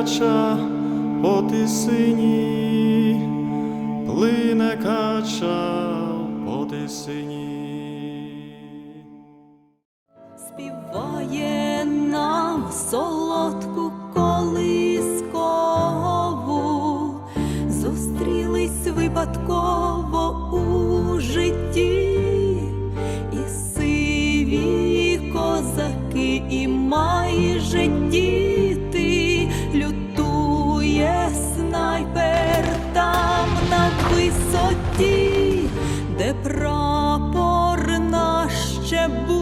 кача по тисині, плине кача по тисині. Співає нам солодку колискову, зустрілись випадково снайпер там на висоті, де прапор наш ще буде.